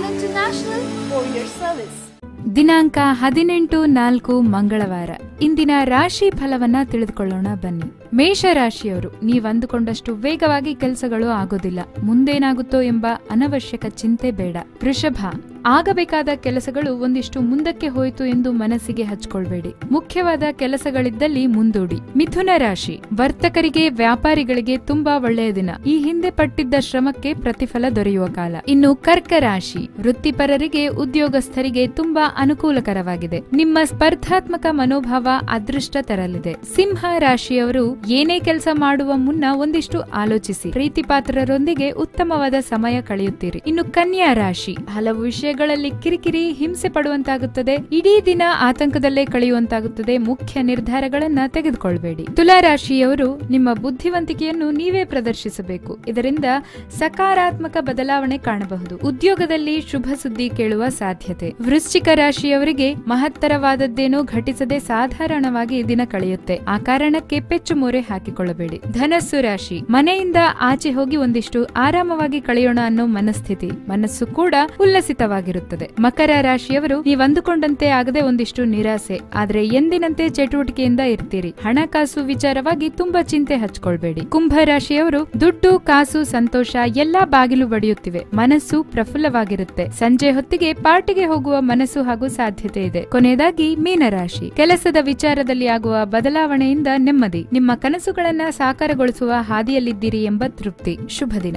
International ದಿನಾಂಕ ಹದಿನೆಂಟು ನಾಲ್ಕು ಮಂಗಳವಾರ. ಇಂದಿನ ರಾಶಿ ಫಲವನ್ನ ತಿಳಿದುಕೊಳ್ಳೋಣ ಬನ್ನಿ. ಮೇಷ ರಾಶಿಯವರು ನೀವು ಅಂದುಕೊಂಡಷ್ಟು ವೇಗವಾಗಿ ಕೆಲಸಗಳು ಆಗೋದಿಲ್ಲ. ಮುಂದೇನಾಗುತ್ತೋ ಎಂಬ ಅನವಶ್ಯಕ ಚಿಂತೆ ಬೇಡ. ವೃಷಭ ಆಗಬೇಕಾದ ಕೆಲಸಗಳು ಒಂದಿಷ್ಟು ಮುಂದಕ್ಕೆ ಹೋಯಿತು ಎಂದು ಮನಸ್ಸಿಗೆ ಹಚ್ಕೊಳ್ಬೇಡಿ. ಮುಖ್ಯವಾದ ಕೆಲಸಗಳಿದ್ದಲ್ಲಿ ಮುಂದೂಡಿ. ಮಿಥುನ ರಾಶಿ. ವರ್ತಕರಿಗೆ ವ್ಯಾಪಾರಿಗಳಿಗೆ ತುಂಬಾ ಒಳ್ಳೆಯ ದಿನ. ಈ ಹಿಂದೆ ಪಟ್ಟಿದ್ದ ಶ್ರಮಕ್ಕೆ ಪ್ರತಿಫಲ ದೊರೆಯುವ ಕಾಲ. ಇನ್ನು ಕರ್ಕ ರಾಶಿ. ವೃತ್ತಿಪರರಿಗೆ, ಉದ್ಯೋಗಸ್ಥರಿಗೆ ತುಂಬಾ ಅನುಕೂಲಕರವಾಗಿದೆ. ನಿಮ್ಮ ಸ್ಪರ್ಧಾತ್ಮಕ ಮನೋಭಾವ ಅದೃಷ್ಟ ತರಲಿದೆ. ಸಿಂಹ ರಾಶಿಯವರು ಏನೇ ಕೆಲಸ ಮಾಡುವ ಮುನ್ನ ಒಂದಿಷ್ಟು ಆಲೋಚಿಸಿ. ಪ್ರೀತಿಪಾತ್ರರೊಂದಿಗೆ ಉತ್ತಮವಾದ ಸಮಯ ಕಳೆಯುತ್ತೀರಿ. ಇನ್ನು ಕನ್ಯಾ ರಾಶಿ. ಹಲವು ವಿಷಯಗಳಲ್ಲಿ ಕಿರಿಕಿರಿ ಹಿಂಸೆ ಪಡುವಂತಾಗುತ್ತದೆ. ಇಡೀ ದಿನ ಆತಂಕದಲ್ಲೇ ಕಳೆಯುವಂತಾಗುತ್ತದೆ. ಮುಖ್ಯ ನಿರ್ಧಾರಗಳನ್ನ ತೆಗೆದುಕೊಳ್ಬೇಡಿ. ತುಲಾ ರಾಶಿಯವರು ನಿಮ್ಮ ಬುದ್ಧಿವಂತಿಕೆಯನ್ನು ನೀವೇ ಪ್ರದರ್ಶಿಸಬೇಕು. ಇದರಿಂದ ಸಕಾರಾತ್ಮಕ ಬದಲಾವಣೆ ಕಾಣಬಹುದು. ಉದ್ಯೋಗದಲ್ಲಿ ಶುಭ ಸುದ್ದಿ ಕೇಳುವ ಸಾಧ್ಯತೆ. ವೃಶ್ಚಿಕ ರಾಶಿಯವರಿಗೆ ಮಹತ್ತರವಾದದ್ದೇನೋ ಘಟಿಸದೆ ಸಾಧಾರಣವಾಗಿ ದಿನ ಕಳೆಯುತ್ತೆ. ಆ ಕಾರಣಕ್ಕೆ ಪೆಚ್ಚು ಮೊರೆ ಹಾಕಿಕೊಳ್ಳಬೇಡಿ. ಧನಸ್ಸು ರಾಶಿ. ಮನೆಯಿಂದ ಆಚೆ ಹೋಗಿ ಒಂದಿಷ್ಟು ಆರಾಮವಾಗಿ ಕಳೆಯೋಣ ಅನ್ನೋ ಮನಸ್ಥಿತಿ. ಮನಸ್ಸು ಕೂಡ ಉಲ್ಲಸಿತವಾಗಿರುತ್ತದೆ ಮಕರ ರಾಶಿಯವರು ನೀವು ಅಂದುಕೊಂಡಂತೆ ಆಗದೆ ಒಂದಿಷ್ಟು ನಿರಾಸೆ. ಆದ್ರೆ ಎಂದಿನಂತೆ ಚಟುವಟಿಕೆಯಿಂದ ಇರ್ತೀರಿ. ಹಣಕಾಸು ವಿಚಾರವಾಗಿ ತುಂಬಾ ಚಿಂತೆ ಹಚ್ಕೊಳ್ಬೇಡಿ. ಕುಂಭ ರಾಶಿಯವರು, ದುಡ್ಡು, ಕಾಸು, ಸಂತೋಷ ಎಲ್ಲಾ ಬಾಗಿಲು ಬಡಿಯುತ್ತಿವೆ. ಮನಸ್ಸು ಪ್ರಫುಲ್ಲವಾಗಿರುತ್ತೆ. ಸಂಜೆ ಹೊತ್ತಿಗೆ ಪಾರ್ಟಿಗೆ ಹೋಗುವ ಮನಸ್ಸು ಹಾಗೂ ಸಾಧ್ಯತೆ ಇದೆ. ಕೊನೆಯದಾಗಿ ಮೀನರಾಶಿ ಕೆಲಸದ ವಿಚಾರದಲ್ಲಿ ಆಗುವ ಬದಲಾವಣೆಯಿಂದ ನೆಮ್ಮದಿ. ನಿಮ್ಮ ಕನಸುಗಳನ್ನ ಸಾಕಾರಗೊಳಿಸುವ ಹಾದಿಯಲ್ಲಿದ್ದೀರಿ ಎಂಬ ತೃಪ್ತಿ. ಶುಭ ದಿನ